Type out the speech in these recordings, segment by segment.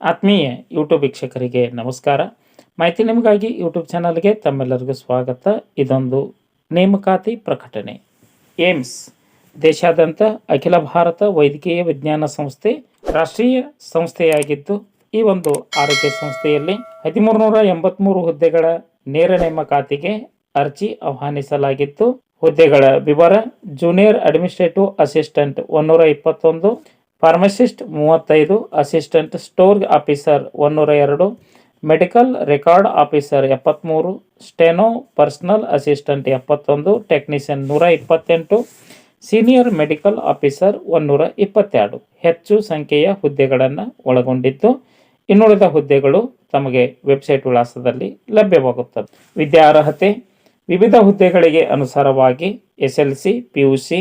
ಆತ್ಮೀಯ ಯೂಟ್ಯೂಬ್ ವೀಕ್ಷಕರಿಗೆ ನಮಸ್ಕಾರ. ಮಾಹಿತಿ ನಿಮಗಾಗಿ ಯೂಟ್ಯೂಬ್ ಚಾನಲ್ಗೆ ತಮ್ಮೆಲ್ಲರಿಗೂ ಸ್ವಾಗತ. ಇದೊಂದು ನೇಮಕಾತಿ ಪ್ರಕಟಣೆ. ಏಮ್ಸ್, ದೇಶಾದ್ಯಂತ ಅಖಿಲ ಭಾರತ ವೈದ್ಯಕೀಯ ವಿಜ್ಞಾನ ಸಂಸ್ಥೆ ರಾಷ್ಟ್ರೀಯ ಸಂಸ್ಥೆಯಾಗಿದ್ದು, ಈ ಒಂದು ಆರೋಗ್ಯ ಸಂಸ್ಥೆಯಲ್ಲಿ ಹದಿಮೂರು ಎಂಬತ್ಮೂರು ಹುದ್ದೆಗಳ ನೇರ ನೇಮಕಾತಿಗೆ ಅರ್ಜಿ ಆಹ್ವಾನಿಸಲಾಗಿತ್ತು. ಹುದ್ದೆಗಳ ವಿವರ, ಜೂನಿಯರ್ ಅಡ್ಮಿನಿಸ್ಟ್ರೇಟಿವ್ ಅಸಿಸ್ಟೆಂಟ್ ಒಂದೂರ ಇಪ್ಪತ್ತೊಂದು ಫಾರ್ಮಸಿಸ್ಟ್ ಮೂವತ್ತೈದು, ಅಸಿಸ್ಟೆಂಟ್ ಸ್ಟೋರ್ ಆಫೀಸರ್ ಒಂದೂರ ಎರಡು, ಮೆಡಿಕಲ್ ರೆಕಾರ್ಡ್ ಆಫೀಸರ್ ಎಪ್ಪತ್ತ್ಮೂರು ಸ್ಟೆನೋ ಪರ್ಸನಲ್ ಅಸಿಸ್ಟೆಂಟ್ ಎಪ್ಪತ್ತೊಂದು, ಟೆಕ್ನಿಷಿಯನ್ ನೂರ ಇಪ್ಪತ್ತೆಂಟು ಸೀನಿಯರ್ ಮೆಡಿಕಲ್ ಆಫೀಸರ್ ಒಂದೂರ ಇಪ್ಪತ್ತೆರಡು ಹೆಚ್ಚು ಸಂಖ್ಯೆಯ ಹುದ್ದೆಗಳನ್ನು ಒಳಗೊಂಡಿದ್ದು, ಇನ್ನುಳಿದ ಹುದ್ದೆಗಳು ತಮಗೆ ವೆಬ್ಸೈಟ್ ವಿಳಾಸದಲ್ಲಿ ಲಭ್ಯವಾಗುತ್ತದೆ ವಿದ್ಯಾರ್ಹತೆ ವಿವಿಧ ಹುದ್ದೆಗಳಿಗೆ ಅನುಸಾರವಾಗಿ S L C P U C,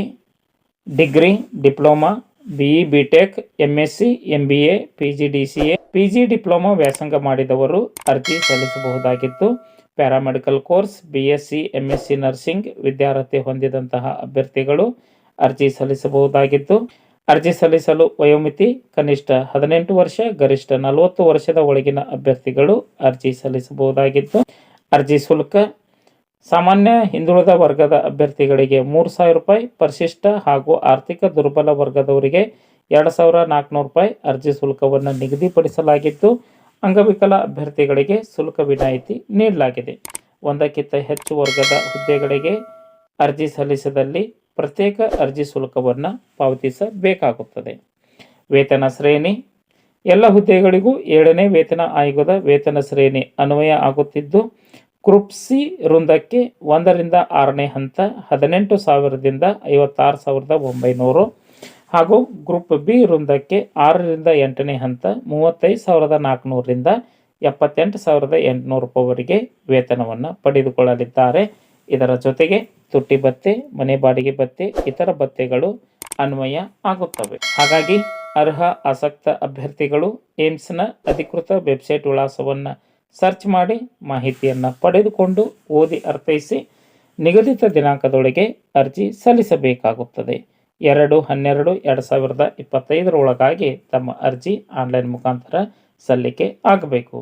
degree, diploma B E B tech M S C M B A P G D C A P G diploma ವ್ಯಾಸಂಗ ಮಾಡಿದವರು ಅರ್ಜಿ ಸಲ್ಲಿಸಬಹುದಾಗಿತ್ತು. Paramedical course B S C M S C nursing ವಿದ್ಯಾರ್ಹತೆ ಹೊಂದಿದಂತಹ ಅಭ್ಯರ್ಥಿಗಳು ಅರ್ಜಿ ಸಲ್ಲಿಸಬಹುದಾಗಿತ್ತು. ಅರ್ಜಿ ಸಲ್ಲಿಸಲು ವಯೋಮಿತಿ, ಕನಿಷ್ಠ ಹದಿನೆಂಟು ವರ್ಷ, ಗರಿಷ್ಠ ನಲವತ್ತು ವರ್ಷದ ಒಳಗಿನ ಅಭ್ಯರ್ಥಿಗಳು ಅರ್ಜಿ ಸಲ್ಲಿಸಬಹುದಾಗಿತ್ತು. ಅರ್ಜಿ ಶುಲ್ಕ ಸಾಮಾನ್ಯ ಹಿಂದುಳಿದ ವರ್ಗದ ಅಭ್ಯರ್ಥಿಗಳಿಗೆ ಮೂರು ಸಾವಿರ ರೂಪಾಯಿ ಪರಿಶಿಷ್ಟ ಹಾಗೂ ಆರ್ಥಿಕ ದುರ್ಬಲ ವರ್ಗದವರಿಗೆ ಎರಡು ಸಾವಿರ ನಾಲ್ಕುನೂರು ರೂಪಾಯಿ ಅರ್ಜಿ ಶುಲ್ಕವನ್ನು ನಿಗದಿಪಡಿಸಲಾಗಿದ್ದು, ಅಂಗವಿಕಲ ಅಭ್ಯರ್ಥಿಗಳಿಗೆ ಶುಲ್ಕ ವಿನಾಯಿತಿ ನೀಡಲಾಗಿದೆ. ಒಂದಕ್ಕಿಂತ ಹೆಚ್ಚು ವರ್ಗದ ಹುದ್ದೆಗಳಿಗೆ ಅರ್ಜಿ ಸಲ್ಲಿಸಿದಲ್ಲಿ ಪ್ರತ್ಯೇಕ ಅರ್ಜಿ ಶುಲ್ಕವನ್ನು ಪಾವತಿಸಬೇಕಾಗುತ್ತದೆ. ವೇತನ ಶ್ರೇಣಿ. ಎಲ್ಲ ಹುದ್ದೆಗಳಿಗೂ ಏಳನೇ ವೇತನ ಆಯೋಗದ ವೇತನ ಶ್ರೇಣಿ ಅನ್ವಯ ಆಗುತ್ತಿದ್ದು ಗ್ರೂಪ್ ಸಿ ವೃಂದಕ್ಕೆ ಒಂದರಿಂದ ಆರನೇ ಹಂತ ಹದಿನೆಂಟು ಸಾವಿರದಿಂದ ಐವತ್ತಾರು ಸಾವಿರದ ಒಂಬೈನೂರು ಹಾಗೂ ಗ್ರೂಪ್ ಬಿ ವೃಂದಕ್ಕೆ ಆರರಿಂದ ಎಂಟನೇ ಹಂತ ಮೂವತ್ತೈದು ಸಾವಿರದ ನಾಲ್ಕುನೂರರಿಂದ ಎಪ್ಪತ್ತೆಂಟು ಸಾವಿರದ ಎಂಟುನೂರು ರೂಪಾಯಿವರೆಗೆ ವೇತನವನ್ನು ಪಡೆದುಕೊಳ್ಳಲಿದ್ದಾರೆ. ಇದರ ಜೊತೆಗೆ ತುಟ್ಟಿ ಭತ್ಯೆ ಮನೆ ಬಾಡಿಗೆ ಭತ್ಯೆ ಇತರ ಭತ್ತೆಗಳು ಅನ್ವಯ ಆಗುತ್ತವೆ. ಹಾಗಾಗಿ ಅರ್ಹ ಆಸಕ್ತ ಅಭ್ಯರ್ಥಿಗಳು ಏಮ್ಸ್ನ ಅಧಿಕೃತ ವೆಬ್ಸೈಟ್ ವಿಳಾಸವನ್ನು ಸರ್ಚ್ ಮಾಡಿ ಮಾಹಿತಿಯನ್ನು ಪಡೆದುಕೊಂಡು ಓದಿ ಅರ್ಥೈಸಿ ನಿಗದಿತ ದಿನಾಂಕದೊಳಗೆ ಅರ್ಜಿ ಸಲ್ಲಿಸಬೇಕಾಗುತ್ತದೆ. ಎರಡು ಹನ್ನೆರಡು ಎರಡು ಸಾವಿರದ ಇಪ್ಪತ್ತೈದರೊಳಗಾಗಿ ತಮ್ಮ ಅರ್ಜಿ ಆನ್ಲೈನ್ ಮುಖಾಂತರ ಸಲ್ಲಿಕೆ ಆಗಬೇಕು.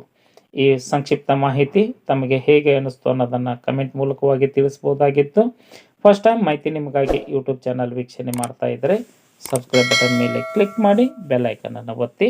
ಈ ಸಂಕ್ಷಿಪ್ತ ಮಾಹಿತಿ ತಮಗೆ ಹೇಗೆ ಅನ್ನಿಸ್ತು ಅನ್ನೋದನ್ನು ಕಮೆಂಟ್ ಮೂಲಕವಾಗಿ ತಿಳಿಸ್ಬೋದಾಗಿತ್ತು ಫಸ್ಟ್ ಟೈಮ್ ಮಾಹಿತಿ ನಿಮಗಾಗಿ ಯೂಟ್ಯೂಬ್ ಚಾನಲ್ ವೀಕ್ಷಣೆ ಮಾಡ್ತಾ ಇದ್ದರೆ ಸಬ್ಸ್ಕ್ರೈಬ್ ಬಟನ್ ಮೇಲೆ ಕ್ಲಿಕ್ ಮಾಡಿ ಬೆಲ್ ಐಕನನ್ನು ಒತ್ತಿ.